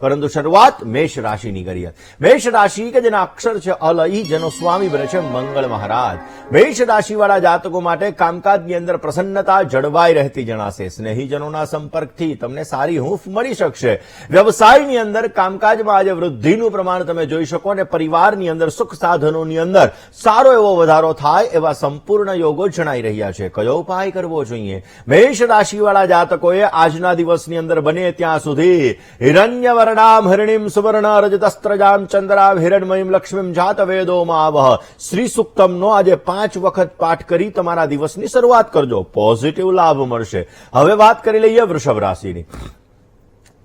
પરંતુ શરૂઆત મેષ રાશિની કરીએ મેષ રાશિ કે જેના અક્ષર છે અલ જેનો સ્વામી બને છે મંગળ મહારાજ. મેષ રાશિવાળા જાતકો માટે કામકાજની અંદર પ્રસન્નતા જળવાઈ રહેતી જણાશે. સ્નેહીજનોના સંપર્કથી તમને સારી હૂંફ મળી શકશે. વ્યવસાયની અંદર કામકાજમાં આજે વૃદ્ધિનું પ્રમાણ તમે જોઈ શકો અને પરિવારની અંદર સુખ સાધનોની અંદર સારો એવો વધારો થાય એવા સંપૂર્ણ યોગો જણાઈ રહ્યા છે. કયો ઉપાય કરવો જોઈએ? મેષ રાશિવાળા જાતકોએ આજના દિવસની અંદર બને ત્યાં સુધી હિરણ્ય વર્ણામ હિરણીમ સુવર્ણ રજતસ્ત્રજામ ચંદ્રામ હિરણમયમ લક્ષ્મીમ જાત વેદોમાં આવહ શ્રી સુક્તમનો આજે પાંચ વખત પાઠ કરી તમારા દિવસની શરૂઆત કરજો પોઝિટિવ લાભ મળશે હવે વાત કરી લઈએ વૃષભ રાશિની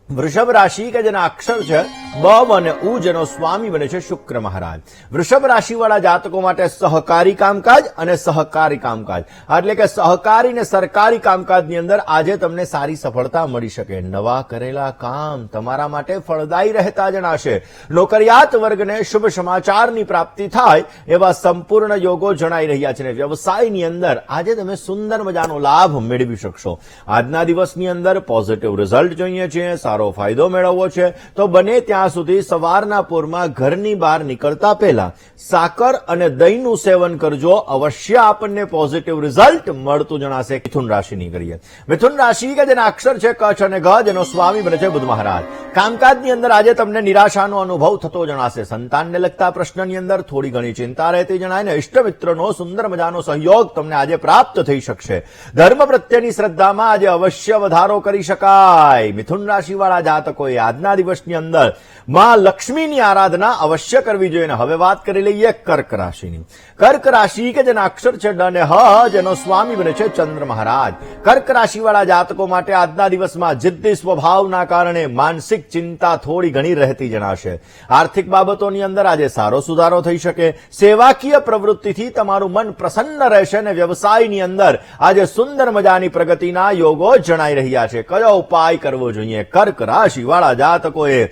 વૃષભ રાશિ કે જેના અક્ષર છે બ અને ઉજનો સ્વામી બને છે શુક્ર મહારાજ. વૃષભ રાશિવાળા જાતકો માટે સહકારી કામકાજ અને સહકારી કામકાજ. એટલે કે સહકારી ને સરકારી કામકાજની અંદર આજે તમને સારી સફળતા મળી શકે. નવા કરેલા કામ તમારા માટે ફળદાયી રહેતા જણાશે. નોકરિયાત વર્ગને શુભ સમાચારની પ્રાપ્તિ થાય એવા સંપૂર્ણ યોગો જણાઈ રહ્યા છે વ્યવસાયની અંદર આજે તમે સુંદર મજાનો લાભ મેળવી શકશો. આજના દિવસની અંદર પોઝિટિવ રિઝલ્ટ જોઈએ છીએ સારો ફાયદો મેળવવો છે. તો બને ત્યાં સુધી સવારના પૂરમાં ઘરની બહાર નીકળતા પહેલા સાકર અને દહીંનું સેવન કરજો. અવશ્ય આપણને પોઝિટિવ રિઝલ્ટ મળતું જણાશે. મિથુન રાશિની કરીએ મિથુન રાશિ કે જેના અક્ષર છે કચ્છ અને ગજ એનો સ્વામી બને છે બુધ મહારાજ. કામકાજની અંદર આજે તમને નિરાશાનો અનુભવ થતો જણાશે. સંતાનને લગતા પ્રશ્નની અંદર થોડી ઘણી ચિંતા રહેતી જણાય ને ઇષ્ટમિત્રનો સુંદર મજાનો સહયોગ તમને આજે પ્રાપ્ત થઈ શકશે. ધર્મ પ્રત્યેની શ્રદ્ધામાં આજે અવશ્ય વધારો કરી શકાય. મિથુન રાશિવાળા જાતકોએ આજના દિવસની અંદર માં લક્ષ્મીની આરાધના અવશ્ય કરવી જોઈએ હવે વાત કરી લઈએ કર્ક રાશિની. કર્ક રાશિ કે જેના અક્ષર છે ડ અને હ, જેનો સ્વામી બને છે ચંદ્ર મહારાજ. કર્ક રાશિવાળા જાતકો માટે આજના દિવસમાં જિદ્દી સ્વભાવના કારણે માનસિક ચિંતા થોડી ઘણી રહેતી જણાશે. આર્થિક બાબતોની અંદર આજે સારો સુધારો થઈ શકે. સેવાકીય પ્રવૃત્તિથી તમારું મન પ્રસન્ન રહેશે અને વ્યવસાયની અંદર આજે સુંદર મજાની પ્રગતિના યોગો જણાઈ રહ્યા છે. કયો ઉપાય કરવો જોઈએ? કર્ક રાશિવાળા જાતકોએ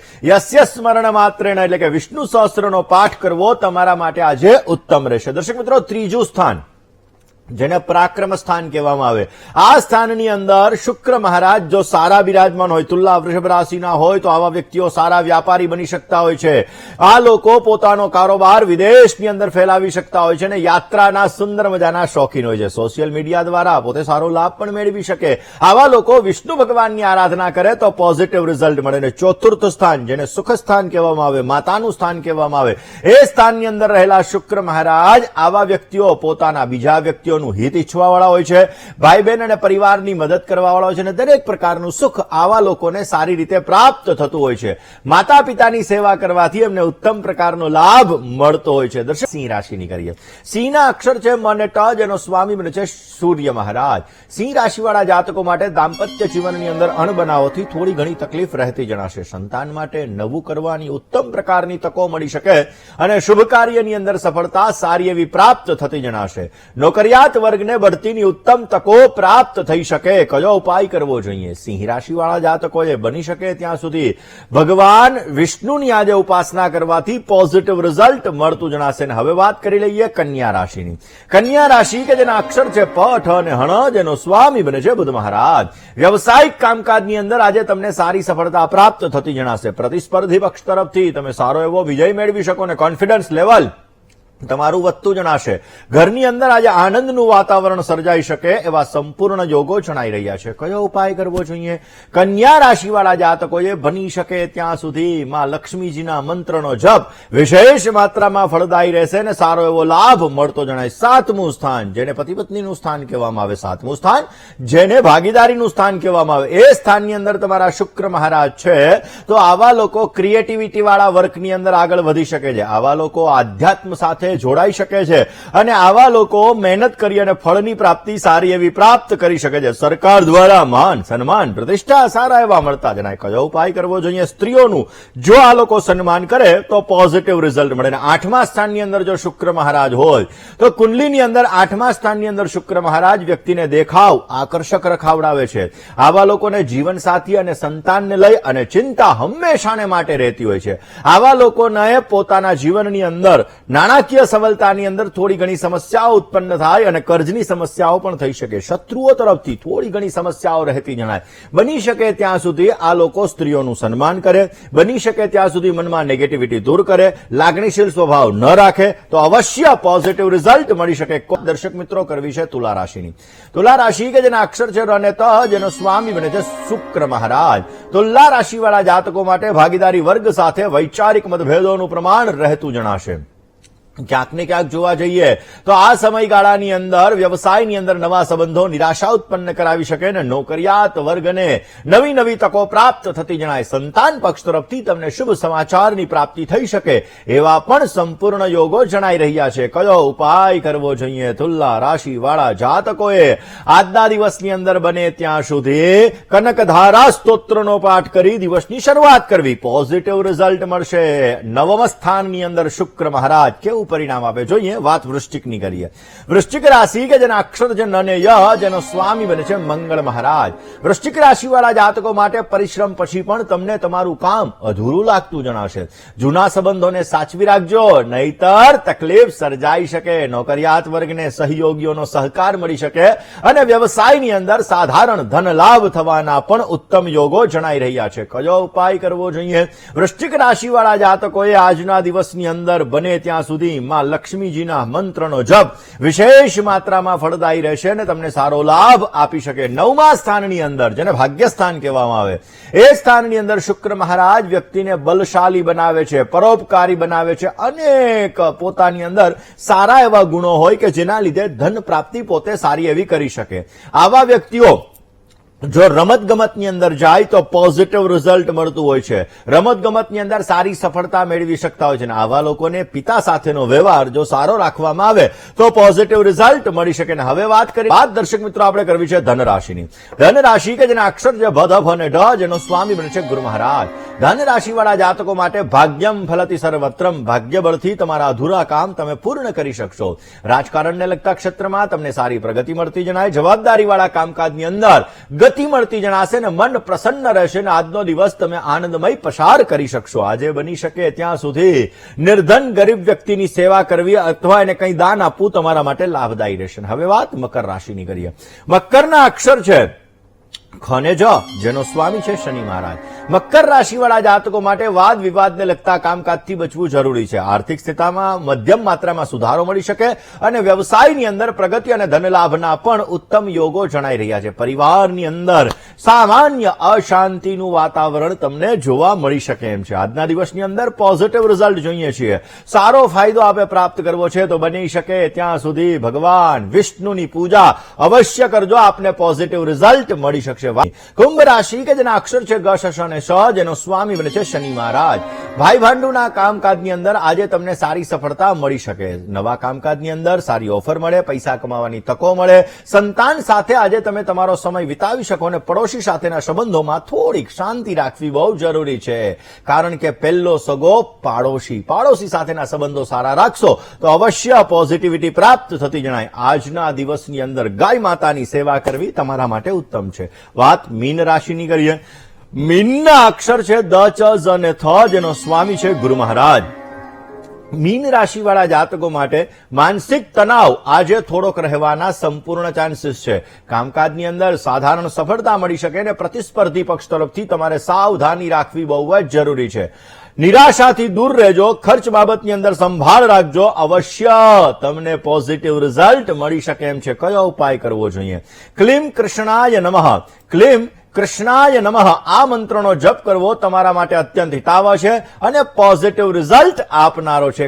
યસ્ય સ્મરણ માત્રેણ. એટલે કે વિષ્ણુ સહસ્ત્રનો પાઠ કરવો તમારા માટે આજે ઉત્તમ રહેશે. દર્શક મિત્રો, ત્રીજું સ્થાન. જેને પરાક્રમ સ્થાન કહેવામાં આવે. આ સ્થાનની અંદર શુક્ર મહારાજ જો સારા બિરાજમાન હોય તુલ્લા વૃષભ રાશિના હોય, તો આવા વ્યક્તિઓ સારા વ્યાપારી બની શકતા હોય છે. આ લોકો પોતાનો કારોબાર વિદેશની અંદર ફેલાવી શકતા હોય છે અને યાત્રાના સુંદર મજાના શોખીન હોય છે. સોશિયલ મીડિયા દ્વારા પોતે સારો લાભ પણ મેળવી શકે. આવા લોકો વિષ્ણુ ભગવાનની આરાધના કરે તો પોઝિટિવ રિઝલ્ટ મળે અને ચોતુર્થ સ્થાન, જેને સુખ સ્થાન કહેવામાં આવે, માતાનું સ્થાન કહેવામાં આવે, એ સ્થાનની અંદર રહેલા શુક્ર મહારાજ આવા વ્યક્તિઓ પોતાના બીજા વ્યક્તિઓનું હિત ઈચ્છવાવાળા હોય છે ભાઈ બહેન અને પરિવારની મદદ કરવાવાળા હોય છે અને દરેક પ્રકારનું સુખ આવા લોકોને સારી રીતે પ્રાપ્ત થતું હોય છે. માતા પિતાની સેવા કરવાથી એમને ઉત્તમ પ્રકારનો લાભ મળતો હોય છે. દર્શક, સિંહ રાશિની કરીએ. સિંહના અક્ષર છે મ ટજ એનો સ્વામી બને છે સૂર્ય મહારાજ. સિંહ રાશિવાળા જાતકો માટે દાંપત્ય જીવનની અંદર અણબનાવોથી થોડી ઘણી તકલીફ રહેતી જણાશે. સંતાન માટે નવું કરવાની ઉત્તમ પ્રકારની તકો મળી શકે અને શુભ કાર્યની અંદર સફળતા સારી એવી પ્રાપ્ત થતી જણાશે. નોકરિયાત વર્ગને બઢતીની ઉત્તમ તકો પ્રાપ્ત થઈ શકે. કયો ઉપાય કરવો જોઈએ? સિંહ રાશિવાળા જાતકોએ બની શકે ત્યાં સુધી. ભગવાન વિષ્ણુની આજે ઉપાસના કરવાથી પોઝિટિવ રિઝલ્ટ મળતું જણાશે ને હવે વાત કરી લઈએ કન્યા રાશિની. કન્યા રાશિ કે જેના અક્ષર છે પઠ અને હણ, જેનો સ્વામી બને છે બુધ મહારાજ. વ્યવસાયિક કામકાજની અંદર આજે તમને સારી સફળતા પ્રાપ્ત થતી જણાશે. પ્રતિસ્પર્ધી પક્ષ તરફથી તમે સારો એવો વિજય મેળવી શકો અને કોન્ફિડન્સ લેવલ તમારું વધતું જણાશે. ઘરની અંદર આજે આનંદનું વાતાવરણ સર્જાઈ શકે એવા સંપૂર્ણ યોગો જણાઈ રહ્યા છે. કયો ઉપાય કરવો જોઈએ? કન્યા રાશિવાળા જાતકોએ બની શકે ત્યાં સુધી. માં લક્ષ્મીજીના મંત્રનો જપ વિશેષ માત્રામાં ફળદાયી રહેશે અને સારો એવો લાભ મળતો જણાય. સાતમું સ્થાન, જેને પતિ પત્નીનું સ્થાન કહેવામાં આવે, સાતમું સ્થાન. જેને ભાગીદારીનું સ્થાન કહેવામાં આવે, એ સ્થાનની અંદર તમારા શુક્ર મહારાજ છે. તો આવા લોકો ક્રિએટિવિટીવાળા વર્કની અંદર આગળ વધી શકે છે. આવા લોકો આધ્યાત્મ સાથે જોડાઈ શકે છે અને આવા લોકો મહેનત કરી અને ફળની પ્રાપ્તિ સારી એવી પ્રાપ્ત કરી શકે છે. સરકાર દ્વારા માન, સન્માન, પ્રતિષ્ઠા સારા એવા મળતા જણાય કયો ઉપાય કરવો જોઈએ સ્ત્રીઓનું. જો આ લોકો સન્માન કરે, તો પોઝિટિવ રિઝલ્ટ મળે. અને આઠમા સ્થાનની અંદર જો શુક્ર મહારાજ હોય, તો કુંડલીની અંદર આઠમા સ્થાનની અંદર શુક્ર મહારાજ વ્યક્તિને દેખાવ, આકર્ષક રખાવડાવે છે. આવા લોકોને જીવન સાથી અને સંતાનને લઈ અને ચિંતા હંમેશાને માટે રહેતી હોય છે. આવા લોકોને પોતાના જીવનની અંદર નાણાકીય કાર્ય સબલતાની અંદર થોડી ઘણી સમસ્યાઓ ઉત્પન્ન થાય અને કર્જની સમસ્યાઓ પણ થઈ શકે. શત્રુઓ તરફથી થોડી ઘણી સમસ્યાઓ રહેતી જણાય. બની શકે ત્યાં સુધી આ લોકો સ્ત્રીઓનું સન્માન કરે. બની શકે ત્યાં સુધી મનમાં નેગેટિવિટી દૂર કરે. લાગણીશીલ સ્વભાવ ન રાખે. તો અવશ્ય પોઝિટિવ રિઝલ્ટ મળી શકે. દર્શક મિત્રો કરવી છે તુલા રાશિની. તુલા રાશિ કે જેના અક્ષર છે અને ત, જેનો સ્વામી બને છે શુક્ર મહારાજ. તુલા રાશિવાળા જાતકો માટે ભાગીદારી વર્ગ સાથે વૈચારિક મતભેદોનું પ્રમાણ રહેતું જણાશે. ક્યાંક ક્યાંક જોવા જઈએ તો આ સમયગાળાની અંદર વ્યવસાયની અંદર નવા સંબંધો નિરાશા ઉત્પન્ન કરાવી શકે ને નોકરિયાત વર્ગને નવી નવી તકો પ્રાપ્ત થતી જણાય. સંતાન પક્ષ તરફથી તમને શુભ સમાચારની પ્રાપ્તિ થઈ શકે એવા પણ સંપૂર્ણ યોગો જણાઈ રહ્યા છે. કયો ઉપાય કરવો જોઈએ? તુલ્લા રાશિ વાળા જાતકોએ આજના દિવસની અંદર બને ત્યાં સુધી કનકધારા સ્તોત્રનો પાઠ કરી દિવસની શરૂઆત કરવી. પોઝિટિવ રિઝલ્ટ મળશે. નવમ સ્થાનની અંદર શુક્ર મહારાજ, કેવું પરિણામ આપે. જોઈએ, વાત વૃશ્ચિકની કરીએ. વૃશ્ચિક રાશિ કે જેના અક્ષર છે ન અને ય જેનો સ્વામી બને છે મંગળ મહારાજ. વૃશ્ચિક રાશિવાળા જાતકો માટે પરિશ્રમ પછી પણ તમને તમારું કામ અધૂરું લાગતું જણાશે. જૂના સંબંધોને સાચવી રાખજો, નહીતર તકલીફ સર્જાઈ શકે, નોકરિયાત વર્ગને સહયોગીઓનો સહકાર મળી શકે અને વ્યવસાયની અંદર સાધારણ ધન લાભ થવાના પણ ઉત્તમ યોગો જણાઈ રહ્યા છે. કયો ઉપાય કરવો જોઈએ? વૃશ્ચિક રાશિવાળા જાતકોએ આજના દિવસની અંદર બને ત્યાં સુધી માં લક્ષ્મીજીના મંત્રનો જપ વિશેષ માત્રામાં ફળદાયી રહેશે અને તમને સારો લાભ આપી શકે. નવમા સ્થાનની અંદર, જેને ભાગ્યસ્થાન કહેવામાં આવે, એ સ્થાનની અંદર શુક્ર મહારાજ વ્યક્તિને બલશાલી બનાવે છે, પરોપકારી બનાવે છે. અનેક પોતાની અંદર સારા એવા ગુણો હોય કે જેના લીધે ધન પ્રાપ્તિ પોતે સારી એવી કરી શકે. આવા વ્યક્તિઓ જો રમત ગમતની અંદર જાય તો પોઝિટિવ રિઝલ્ટ મળતું હોય છે. રમત ગમતની અંદર સારી સફળતા મેળવી શકતા હોય છે. આવા લોકોને પિતા સાથેનો વ્યવહાર જો સારો રાખવામાં આવે, તો પોઝિટિવ રિઝલ્ટ મળી શકે. ને હવે વાત કરી વાત દર્શક મિત્રો આપણે કરવી છે ધનરાશિની. ધનરાશિ કે જેના અક્ષર છે ભધ અને ઢ જેનો સ્વામી બને છે ગુરુ મહારાજ. ધન રાશિવાળા જાતકો માટે ભાગ્યમ ફલતી સર્વત્રમ. ભાગ્ય બળથી તમારા અધૂરા કામ તમે પૂર્ણ કરી શકશો. રાજકારણને લગતા ક્ષેત્રમાં તમને સારી પ્રગતિ મળતી જણાય. જવાબદારીવાળા કામકાજની અંદર ગતિ મળતી જણાશે ને મન પ્રસન્ન રહેશે ને આજનો દિવસ તમે આનંદમય પસાર કરી શકશો. આજે બની શકે ત્યાં સુધી નિર્ધન ગરીબ વ્યક્તિની સેવા કરવી અથવા એને કંઈ દાન આપવું તમારા માટે લાભદાયી રહેશે. હવે વાત મકર રાશિની કરીએ. મકરના અક્ષર છે. ખને જ, જેનો સ્વામી છે શનિ મહારાજ. મકર રાશિવાળા જાતકો માટે વાદ વિવાદને લગતા કામકાજથી બચવું જરૂરી છે. આર્થિક સ્થિતિમાં મધ્યમ માત્રામાં સુધારો મળી શકે અને વ્યવસાયની અંદર પ્રગતિ અને ધનલાભના પણ ઉત્તમ યોગો જણાઈ રહ્યા છે. પરિવારની અંદર સામાન્ય અશાંતિનું વાતાવરણ તમને જોવા મળી શકે એમ છે. આજના દિવસની અંદર પોઝિટિવ રિઝલ્ટ જોઈએ છીએ. સારો ફાયદો આપે પ્રાપ્ત કરવો છે તો બની શકે. ત્યાં સુધી ભગવાન વિષ્ણુની પૂજા અવશ્ય કરજો. આપને પોઝિટિવ રિઝલ્ટ મળી શકશે. કુંભ રાશિ કે જેના અક્ષર છે ગ અને શ જેનો સ્વામી બને છે શનિ મહારાજ. ભાઈ ભાંડુના કામકાજની અંદર આજે તમને સારી સફળતા મળી શકે. નવા કામકાજની અંદર સારી ઓફર મળે, પૈસા કમાવાની તકો મળે. સંતાન સાથે આજે તમે તમારો સમય વિતાવી શકો અને પડોશી સાથેના સંબંધોમાં થોડીક શાંતિ રાખવી બહુ જરૂરી છે. કારણ કે પહેલો સગો પાડોશી. પાડોશી સાથેના સંબંધો સારા રાખશો તો અવશ્ય પોઝિટિવિટી પ્રાપ્ત થતી જણાય. આજના દિવસની અંદર ગાય માતાની સેવા કરવી તમારા માટે ઉત્તમ છે. વાત મીન રાશિની કરીએ. મીનના અક્ષર છે દ, ચ અને થ, જેનો સ્વામી છે ગુરુ મહારાજ. મીન રાશિવાળા જાતકો માટે માનસિક તણાવ આજે થોડોક રહેવાના સંપૂર્ણ ચાન્સીસ છે. કામકાજની અંદર સાધારણ સફળતા મળી શકે અને પ્રતિસ્પર્ધી પક્ષ તરફથી તમારે સાવધાની રાખવી બહુ જ જરૂરી છે. નિરાશાથી દૂર રહેજો, ખર્ચ બાબતની અંદર સંભાળ રાખજો, અવશ્ય તમને પોઝિટિવ રિઝલ્ટ મળી શકે એમ છે. કયો ઉપાય કરવો જોઈએ? ક્લીમ કૃષ્ણાય નમઃ. ક્લીમ કૃષ્ણાય નમઃ. આ મંત્રનો જપ કરવો તમારા માટે અત્યંત હિતાવહ છે અને પોઝિટિવ રિઝલ્ટ આપનારો છે.